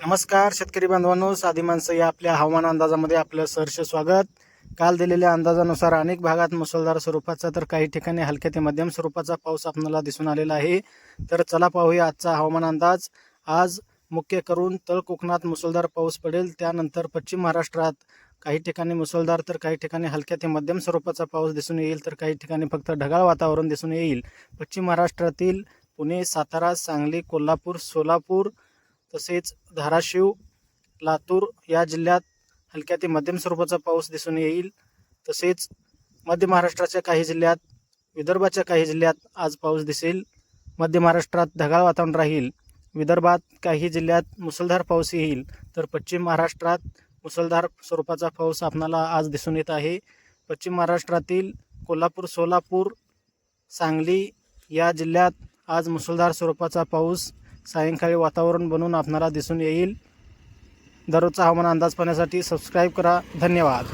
नमस्कार शेतकरी बांधवांनो. साधी माणसं या आपल्या हवामान अंदाजामध्ये आपलं सहर्ष स्वागत. काल दिलेल्या अंदाजानुसार अनेक भागात मुसळधार स्वरूपाचा तर काही ठिकाणी हलक्या ते मध्यम स्वरूपाचा पाऊस आपल्याला दिसून आलेला आहे. तर चला पाहूया आजचा हवामान अंदाज. आज मुख्य करून तळ कोकणात मुसळधार पाऊस पडेल त्यानंतर पश्चिम महाराष्ट्रात काही ठिकाणी मुसळधार तर काही ठिकाणी हलक्या ते मध्यम स्वरूपाचा पाऊस दिसून येईल तर काही ठिकाणी फक्त ढगाळ वातावरण दिसून येईल. पश्चिम महाराष्ट्रातील पुणे सातारा सांगली कोल्हापूर सोलापूर तसेच धाराशिव लातूर या जिल्ह्यात हलक्या ते मध्यम स्वरूपाचा पाऊस दिसून येईल. तसेच मध्य महाराष्ट्राच्या काही जिल्ह्यात विदर्भाच्या काही जिल्ह्यात आज पाऊस दिसेल. मध्य महाराष्ट्रात ढगाळ वातावरण राहील. विदर्भात काही जिल्ह्यात मुसळधार पाऊस येईल. तर पश्चिम महाराष्ट्रात मुसळधार स्वरूपाचा पाऊस आपणाला आज दिसून येत आहे. पश्चिम महाराष्ट्रातील कोल्हापूर सोलापूर सांगली या जिल्ह्यात आज मुसळधार स्वरूपाचा पाऊस सायंकाळी वातावरण बनून आपणाला दिसून येईल. दररोजचा हवामान अंदाज पाहण्यासाठी सबस्क्राईब करा. धन्यवाद.